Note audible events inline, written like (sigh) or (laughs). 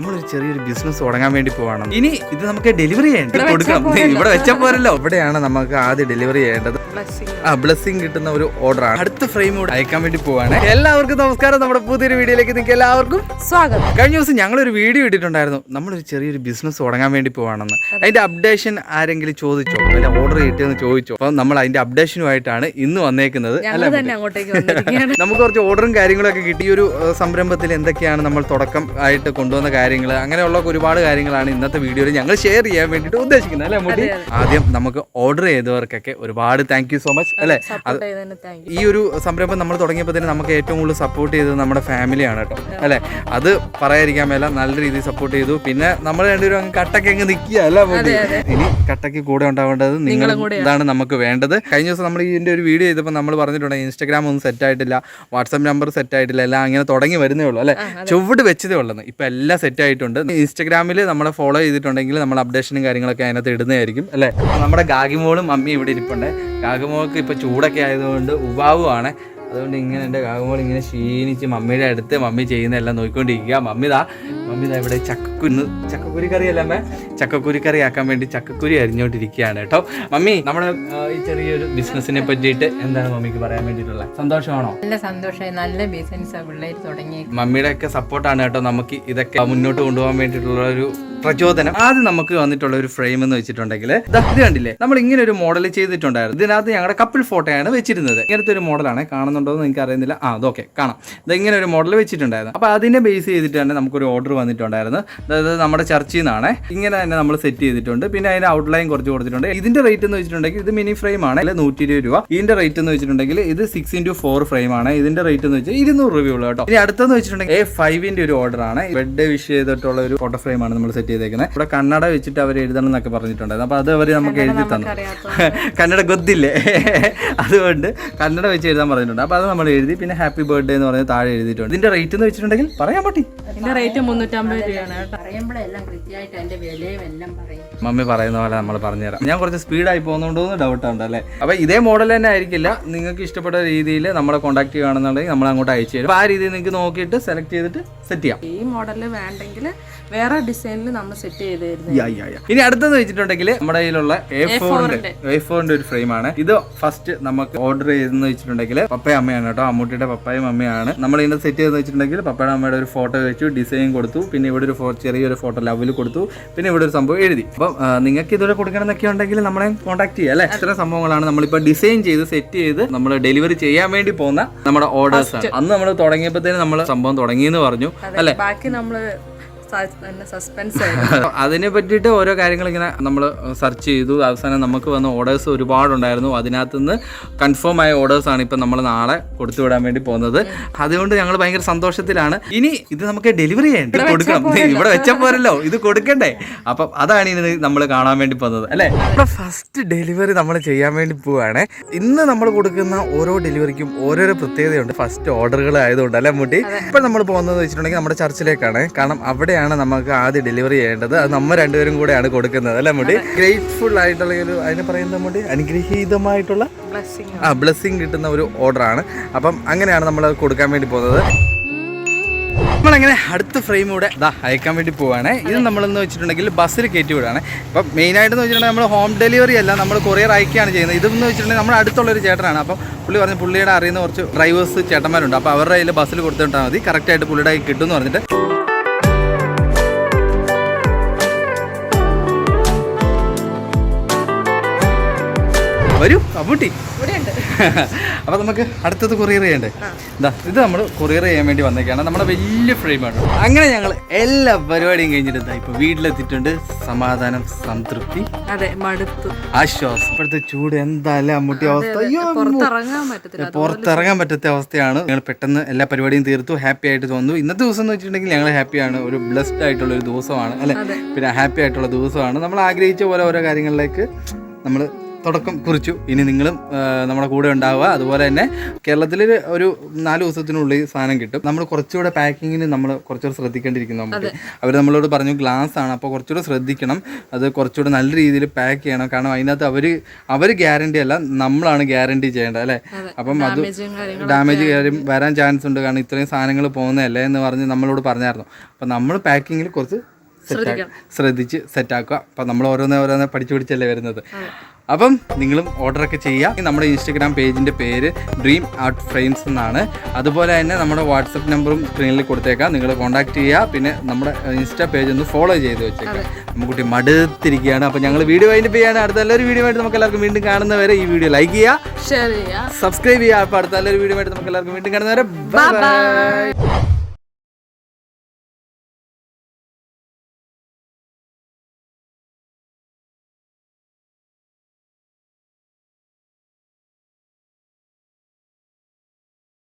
നമ്മളൊരു ചെറിയൊരു ബിസിനസ് തുടങ്ങാൻ വേണ്ടി പോവാണ്. ഇനി ഇത് നമുക്ക് ഡെലിവറി ചെയ്യേണ്ടത് പോരല്ലോ. ഇവിടെ വെച്ചാൽ പോരല്ലോ. ഇവിടെയാണ് നമുക്ക് ആദ്യം ഡെലിവറി ചെയ്യേണ്ടത്. ആ ബ്ലെസ്സിങ് കിട്ടുന്ന ഒരു ഓർഡർ ആണ്. അടുത്ത ഫ്രെയിം കൂടെ അയക്കാൻ വേണ്ടി പോവാണ്. എല്ലാവർക്കും നമസ്കാരം. നമ്മുടെ പുതിയൊരു വീഡിയോയിലേക്ക് നിങ്ങൾക്ക് എല്ലാവർക്കും സ്വാഗതം. കഴിഞ്ഞ ദിവസം ഞങ്ങൾ ഒരു വീഡിയോ ഇട്ടിട്ടുണ്ടായിരുന്നു. നമ്മളൊരു ചെറിയൊരു ബിസിനസ് തുടങ്ങാൻ വേണ്ടി പോവാണെന്ന്. അതിന്റെ അപ്ഡേഷൻ ആരെങ്കിലും ചോദിച്ചോ? അല്ല ഓർഡർ കിട്ടിയെന്ന് ചോദിച്ചോ? അപ്പം നമ്മൾ അതിന്റെ അപ്ഡേഷനുമായിട്ടാണ് ഇന്ന് വന്നേക്കുന്നത്. (laughs) നമുക്ക് കുറച്ച് ഓർഡറും കാര്യങ്ങളൊക്കെ കിട്ടി. ഒരു സംരംഭത്തിൽ എന്തൊക്കെയാണ് നമ്മൾ തുടക്കം ആയിട്ട് കൊണ്ടുവന്ന കാര്യങ്ങൾ അങ്ങനെയുള്ള ഒരുപാട് കാര്യങ്ങളാണ് ഇന്നത്തെ വീഡിയോയിൽ ഞങ്ങൾ ഷെയർ ചെയ്യാൻ വേണ്ടിയിട്ട് ഉദ്ദേശിക്കുന്നത് അല്ലേ മുടി? ആദ്യം നമുക്ക് ഓർഡർ ചെയ്തവർക്കൊക്കെ ഒരുപാട് താങ്ക് യു സോ മച്ച് അല്ലേ? ഈ ഒരു സംരംഭം നമ്മൾ തുടങ്ങിയപ്പോൾ തന്നെ നമുക്ക് ഏറ്റവും കൂടുതൽ സപ്പോർട്ട് ചെയ്തത് നമ്മുടെ ഫാമിലിയാണ് കേട്ടോ അല്ലേ? അത് പറയാതിരിക്കാൻ മേല നല്ല രീതിയിൽ സപ്പോർട്ട് ചെയ്തു. പിന്നെ നമ്മൾ രണ്ടുപേരും അങ്ങ് കട്ടക്ക് അങ്ങ് നിൽക്കുക അല്ല മുടി? ഇനി കട്ടക്ക് കൂടെ ഉണ്ടാവേണ്ടത് നിങ്ങൾ ഇതാണ് നമുക്ക് വേണ്ടത്. കഴിഞ്ഞ ദിവസം നമ്മൾ ഇതിന്റെ ഒരു വീഡിയോ ചെയ്തപ്പോൾ നമ്മൾ പറഞ്ഞിട്ടുണ്ട് ഇൻസ്റ്റാഗ്രാം ഒന്നും സെറ്റ് ആയിട്ടില്ല വാട്സപ്പ് നമ്പർ സെറ്റ് ആയിട്ടില്ല എല്ലാം അങ്ങനെ തുടങ്ങി വരുന്നേ ഉള്ളൂ അല്ലേ? ചുവട് വെച്ചതേ ഉള്ളൂ ഇപ്പം എല്ലാം സെറ്റ് ആയിട്ടുണ്ട്. ഇൻസ്റ്റാഗ്രാമിൽ നമ്മളെ ഫോളോ ചെയ്തിട്ടുണ്ടെങ്കിൽ നമ്മൾ അപ്ഡേഷനും കാര്യങ്ങളൊക്കെ അതിനകത്ത് ഇടുന്നതായിരിക്കും അല്ലേ? നമ്മുടെ ഗാഗിമോളും അമ്മയും ഇവിടെ ഇരിപ്പുണ്ട്. ഗാഗിമോൾക്ക് ഇപ്പോൾ ചൂടൊക്കെ ആയതുകൊണ്ട് ഉപാവുമാണ് അതുകൊണ്ട് ഇങ്ങനെ എന്റെ കാകുമ്പോൾ ഇങ്ങനെ ക്ഷീണിച്ച് മമ്മിയുടെ അടുത്ത് മമ്മി ചെയ്യുന്നതെല്ലാം നോക്കിക്കൊണ്ടിരിക്കുക. മമ്മി ദാ മമ്മി ദാ ഇവിടെ ചക്കക്കുന്ന് ചക്കക്കുരി കറി അല്ല അമ്മേ? ചക്കക്കുരി കറി ആക്കാൻ വേണ്ടി ചക്കക്കുരി അരിഞ്ഞോണ്ടിരിക്കുകയാണ് കേട്ടോ. മമ്മി നമ്മുടെ ഈ ചെറിയൊരു ബിസിനസ്സിനെ പറ്റിയിട്ട് എന്താണ് മമ്മിക്ക് പറയാൻ വേണ്ടിയിട്ടുള്ളത്? സന്തോഷമാണോ? നല്ല സന്തോഷമായി നല്ല ബിസിനസ് പിള്ളേർ തുടങ്ങി മമ്മിയുടെ ഒക്കെ സപ്പോർട്ടാണ് കേട്ടോ നമുക്ക് ഇതൊക്കെ മുന്നോട്ട് കൊണ്ടുപോകാൻ വേണ്ടിയിട്ടുള്ള ഒരു പ്രചോദനം. ആദ്യം നമുക്ക് വന്നിട്ടുള്ള ഒരു ഫ്രെയിം എന്ന് വെച്ചിട്ടുണ്ടെങ്കിൽ ഇത് കണ്ടില്ലേ? നമ്മൾ ഇങ്ങനെ ഒരു മോഡൽ ചെയ്തിട്ടുണ്ടായിരുന്നു. ഇതിനകത്ത് ഞങ്ങളുടെ കപ്പിൾ ഫോട്ടോയാണ് വെച്ചിരുന്നത്. ഇങ്ങനത്തെ ഒരു മോഡലാണ് കാണുന്നുണ്ടോ എന്ന് എനിക്ക് അറിയുന്നില്ല? ആ അതൊക്കെ കാണാം. ഇത് ഇങ്ങനെ ഒരു മോഡൽ വെച്ചിട്ടുണ്ടായിരുന്നു. അപ്പോൾ അതിനെ ബേസ് ചെയ്തിട്ട് ചെയ്തിട്ടാണ് നമുക്കൊരു ഓർഡർ വന്നിട്ടുണ്ടായിരുന്നു. അതായത് നമ്മുടെ ചർച്ചയിൽ നിന്നാണ് ഇങ്ങനെ തന്നെ നമ്മൾ സെറ്റ് ചെയ്തിട്ടുണ്ട്. പിന്നെ അതിന്റെ ഔട്ട്ലൈൻ കുറച്ച് കൊടുത്തിട്ടുണ്ട്. ഇതിന്റെ റേറ്റ് എന്ന് വെച്ചിട്ടുണ്ടെങ്കിൽ ഇത് മിനി ഫ്രെയിം ആണ്. അല്ലെ നൂറ്റി ഇരുപത് രൂപ. ഇതിന്റെ റേറ്റ് എന്ന് വെച്ചിട്ടുണ്ടെങ്കിൽ ഇത് സിക്സ് ഇന്റു ഫോർ ഫ്രെയിം ആണ്. ഇതിന്റെ റേറ്റ് എന്ന് വെച്ചാൽ ഇരുന്നൂറ് രൂപയുള്ളൂ കേട്ടോ. ഇനി അടുത്തെന്ന് വെച്ചിട്ടുണ്ടെങ്കിൽ എ ഫൈവിന്റെ ഒരു ഓർഡർ ആണ്. ബെഡ് വിഷ് ചെയ്തിട്ടുള്ള ഒരു ഫോട്ടോ ഫ്രെയിം ആണ് നമ്മൾ സെറ്റ് ചെയ്തേക്കുന്നത്. ഇവിടെ കന്നഡ വെച്ചിട്ട് അവർ എഴുതണം എന്നൊക്കെ പറഞ്ഞിട്ടുണ്ടായിരുന്നു. അപ്പോൾ അത് അവർ നമുക്ക് എഴുതി തന്നു. കന്നഡ (laughs) ഗൊത്തില്ലേ (laughs) അതുകൊണ്ട് കന്നഡ വെച്ച് എഴുതാൻ പറഞ്ഞിട്ടുണ്ട്. അപ്പോൾ അത് നമ്മൾ എഴുതി പിന്നെ ഹാപ്പി ബർത്ത്ഡേ എന്ന് പറഞ്ഞ് താഴെ എഴുതിയിട്ടുണ്ട്. ഇതിന്റെ റേറ്റ് എന്ന് വെച്ചിട്ടുണ്ടെങ്കിൽ പറയാൻ പറ്റി ഇതിന്റെ റേറ്റ് മുന്നൂറ്റമ്പത് രൂപയാണ് കേട്ടോ. പറയുമ്പോഴെല്ലാം കൃത്യമായിട്ട് അതിന്റെ വിലയും എല്ലാം പറയും. മമ്മി പറയുന്ന പോലെ നമ്മൾ പറഞ്ഞുതരാം. ഞാൻ കുറച്ച് സ്പീഡായി പോകുന്നുണ്ടോ എന്ന് ഡൗട്ട് ഉണ്ട് അല്ലേ? അപ്പോൾ ഇതേ മോഡൽ തന്നെ ആയിരിക്കില്ല. നിങ്ങൾക്ക് ഇഷ്ടപ്പെട്ട രീതിയിൽ നമ്മളെ കോൺടാക്ട് ചെയ്യുകയാണെന്നുണ്ടെങ്കിൽ നമ്മൾ അങ്ങോട്ട് അയച്ചു തരും. ആ രീതിയിൽ നിങ്ങൾക്ക് നോക്കിയിട്ട് സെലക്ട് ചെയ്തിട്ട് സെറ്റ് ചെയ്യാം. ഈ മോഡൽ വേണ്ടെങ്കിൽ വേറെ ഡിസൈനിൽ നമ്മൾ സെറ്റ് ചെയ്ത് തരുന്നത് യാ, യാ, യാ. ഇനി അടുത്തെന്ന് വെച്ചിട്ടുണ്ടെങ്കിൽ നമ്മുടെ കയ്യിലുള്ള എ ഫോറിന്റെ എ ഫോറിന്റെ ഒരു ഫ്രെയിം ആണ്. ഇത് ഫസ്റ്റ് നമുക്ക് ഓർഡർ ചെയ്തെന്ന് വെച്ചിട്ടുണ്ടെങ്കിൽ പപ്പയും അമ്മയാണ് കേട്ടോ. അമ്മൂട്ടിയുടെ പപ്പയും അമ്മയാണ് നമ്മൾ ഇതിന്റെ സെറ്റ് ചെയ്തെന്ന് വെച്ചിട്ടുണ്ടെങ്കിൽ പപ്പയുടെ അമ്മയുടെ ഒരു ഫോട്ടോ വെച്ചു ഡിസൈൻ കൊടുത്തു. പിന്നെ ഇവിടെ ഒരു ഫോ- ചെറിയൊരു ഫോട്ടോ ലവിൽ കൊടുത്തു. പിന്നെ ഇവിടെ ഒരു സംഭവം എഴുതി. അപ്പം ആ, നിങ്ങൾക്ക് ഇതുവരെ കൊടുക്കണം എന്നൊക്കെ ഉണ്ടെങ്കിൽ നമ്മളെ കോൺടാക്ട് ചെയ്യുക അല്ലെ? ഇത്ര സംഭവങ്ങളാണ് നമ്മളിപ്പോൾ ഡിസൈൻ ചെയ്ത് സെറ്റ് ചെയ്ത് നമ്മൾ ഡെലിവറി ചെയ്യാൻ വേണ്ടി പോകുന്ന നമ്മുടെ ഓർഡേഴ്സ് ആണ്. അന്ന് നമ്മൾ തുടങ്ങിയപ്പോഴത്തേനും നമ്മൾ സംഭവം തുടങ്ങിയെന്ന് പറഞ്ഞു അല്ലെ? ബാക്കി നമ്മൾ സസ്പെൻസ് (laughs) അതിനെ പറ്റിയിട്ട് ഓരോ കാര്യങ്ങൾ ഇങ്ങനെ നമ്മൾ സെർച്ച് ചെയ്തു. അവസാനം നമുക്ക് വന്ന ഓർഡേഴ്സ് ഒരുപാടുണ്ടായിരുന്നു. അതിനകത്ത് നിന്ന് കൺഫേം ആയ ഓർഡേഴ്സ് ആണ് ഇപ്പം നമ്മൾ നാളെ കൊടുത്തു വിടാൻ വേണ്ടി പോകുന്നത്. അതുകൊണ്ട് ഞങ്ങൾ ഭയങ്കര സന്തോഷത്തിലാണ്. ഇനി ഇത് നമുക്ക് ഡെലിവറി ചെയ്യണ്ട? കൊടുക്കണം. ഇവിടെ വെച്ചാൽ പോരല്ലോ. ഇത് കൊടുക്കണ്ടേ? അപ്പം അതാണ് ഇനി നമ്മൾ കാണാൻ വേണ്ടി പോകുന്നത് അല്ലേ? നമ്മുടെ ഫസ്റ്റ് ഡെലിവറി നമ്മൾ ചെയ്യാൻ വേണ്ടി പോവാണ്. ഇന്ന് നമ്മൾ കൊടുക്കുന്ന ഓരോ ഡെലിവറിക്കും ഓരോരോ പ്രത്യേകതയുണ്ട്. ഫസ്റ്റ് ഓർഡറുകൾ ആയതുകൊണ്ട് അല്ലേ മുട്ടി ഇപ്പൊ നമ്മൾ പോകുന്നത് വെച്ചിട്ടുണ്ടെങ്കിൽ നമ്മുടെ ചർച്ചിലേക്കാണ് കാരണം അവിടെയാണ് നമുക്ക് ആദ്യം ഡെലിവറി ചെയ്യേണ്ടത്? അത് നമ്മൾ രണ്ടുപേരും കൂടെയാണ് കൊടുക്കുന്നത് അല്ലേ മുടി? ഗ്രേറ്റ്ഫുൾ ആയിട്ടുള്ള ഒരു അതിന് പറയുന്ന മുടി? അനുഗ്രഹീതമായിട്ടുള്ള ആ ബ്ലെസ്സിങ് കിട്ടുന്ന ഒരു ഓർഡറാണ് അപ്പം അങ്ങനെയാണ് നമ്മൾ കൊടുക്കാൻ വേണ്ടി പോകുന്നത്. നമ്മളങ്ങനെ അടുത്ത ഫ്രെയിം കൂടെ ഇതാ അയക്കാൻ വേണ്ടി പോവാണ്. ഇത് നമ്മളെന്ന് വെച്ചിട്ടുണ്ടെങ്കിൽ ബസ്സിൽ കയറ്റി വിടുകയാണ് അപ്പം മെയിനായിട്ടെന്ന് വെച്ചിട്ടുണ്ടെങ്കിൽ നമ്മൾ ഹോം ഡെലിവറി അല്ല നമ്മൾ കൊറിയർ അയക്കുകയാണ് ചെയ്യുന്നത്. ഇതെന്ന് വെച്ചിട്ടുണ്ടെങ്കിൽ നമ്മുടെ അടുത്തുള്ളൊരു ചേട്ടനാണ്. അപ്പം പുള്ളി പറഞ്ഞ് പുള്ളിയുടെ അറിയുന്ന കുറച്ച് ഡ്രൈവേഴ്സ് ചേട്ടന്മാരുണ്ട്. അപ്പോൾ അവരുടെ കയ്യിൽ ബസ്സിൽ കൊടുത്തിട്ടാൽ മതി. കറക്റ്റായിട്ട് പുള്ളിയുടെ കയ്യിൽ കിട്ടും എന്ന് പറഞ്ഞിട്ട്. വരൂ (laughs) അപ്പൊ അപ്പോൾ നമുക്ക് അടുത്തത് കൊറിയർ ചെയ്യണ്ടേ? എന്താ ഇത് നമ്മൾ കൊറിയർ ചെയ്യാൻ വേണ്ടി വന്നേക്കാണ്. നമ്മുടെ വലിയ ഫ്രെയിമാണ് അങ്ങനെ ഞങ്ങൾ എല്ലാ പരിപാടിയും കഴിഞ്ഞിട്ട് ഇപ്പൊ ഇപ്പോൾ വീട്ടിലെത്തിയിട്ടുണ്ട്. സമാധാനം സംതൃപ്തി. അതെ മടുത്തു. ആശ്വാസം ഇപ്പോഴത്തെ ചൂട് എന്തായാലും അമ്മൂട്ടി അവസ്ഥ. പുറത്തിറങ്ങാൻ പറ്റാത്ത അവസ്ഥയാണ്. ഞങ്ങൾ പെട്ടെന്ന് എല്ലാ പരിപാടിയും തീർത്തു. ഹാപ്പി ആയിട്ട് തോന്നുന്നു. ഇന്നത്തെ ദിവസം എന്ന് വെച്ചിട്ടുണ്ടെങ്കിൽ ഞങ്ങൾ ഹാപ്പിയാണ് ഒരു ബ്ലെസ്ഡ് ആയിട്ടുള്ള ഒരു ദിവസമാണ്. അല്ലെ? പിന്നെ ഹാപ്പി ആയിട്ടുള്ള ദിവസമാണ്. നമ്മൾ ആഗ്രഹിച്ച പോലെ ഓരോ കാര്യങ്ങളിലേക്ക് നമ്മൾ തുടക്കം കുറിച്ചു. ഇനി നിങ്ങളും നമ്മുടെ കൂടെ ഉണ്ടാവുക. അതുപോലെ തന്നെ കേരളത്തിൽ ഒരു നാല് ദിവസത്തിനുള്ളിൽ സാധനം കിട്ടും. നമ്മൾ കുറച്ചുകൂടെ പാക്കിങ്ങിന് നമ്മൾ കുറച്ചുകൂടെ ശ്രദ്ധിക്കേണ്ടിയിരിക്കുന്നു നമുക്ക് അവർ നമ്മളോട് പറഞ്ഞു ഗ്ലാസ് ആണ്. അപ്പോൾ കുറച്ചുകൂടെ ശ്രദ്ധിക്കണം. അത് കുറച്ചുകൂടെ നല്ല രീതിയിൽ പാക്ക് ചെയ്യണം. കാരണം അതിനകത്ത് അവർ അവർ ഗ്യാരണ്ടി അല്ല നമ്മളാണ് ഗ്യാരണ്ടി ചെയ്യേണ്ടത് അല്ലേ? അപ്പം അത് ഡാമേജ് കാര്യം വരാൻ ചാൻസ് ഉണ്ട്. കാരണം ഇത്രയും സാധനങ്ങൾ പോകുന്നതല്ലേ എന്ന് പറഞ്ഞ് നമ്മളോട് പറഞ്ഞായിരുന്നു. അപ്പം നമ്മൾ പാക്കിങ്ങിൽ കുറച്ച് ശ്രദ്ധിച്ച് സെറ്റാക്കുക. അപ്പം നമ്മൾ ഓരോന്നേ ഓരോന്നേ പഠിച്ചു പിടിച്ചല്ലേ വരുന്നത്. അപ്പം നിങ്ങളും ഓർഡറൊക്കെ ചെയ്യുക. നമ്മുടെ ഇൻസ്റ്റഗ്രാം പേജിന്റെ പേര് ഡ്രീം ആർട്ട് ഫ്രെയിംസ് എന്നാണ്. അതുപോലെ തന്നെ നമ്മുടെ വാട്സപ്പ് നമ്പറും സ്ക്രീനിൽ കൊടുത്തേക്കാം. നിങ്ങൾ കോൺടാക്ട് ചെയ്യുക. പിന്നെ നമ്മുടെ ഇൻസ്റ്റാ പേജ് ഒന്ന് ഫോളോ ചെയ്ത് വെച്ചേക്കാം. നമുക്കുട്ടി മടുത്തിരിക്കുകയാണ്. അപ്പം ഞങ്ങൾ വീഡിയോ അതിന്റെ ചെയ്യാണ്. അടുത്ത നല്ലൊരു വീഡിയോ ആയിട്ട് നമുക്ക് എല്ലാവർക്കും വീണ്ടും കാണുന്നവരെ ഈ വീഡിയോ ലൈക്ക് ചെയ്യുക. ഷെയർ ചെയ്യാം സബ്സ്ക്രൈബ് ചെയ്യുക. അപ്പോൾ അടുത്ത നല്ലൊരു വീഡിയോ ആയിട്ട് നമുക്ക് എല്ലാവർക്കും വീണ്ടും കാണുന്നവരെ. ബൈ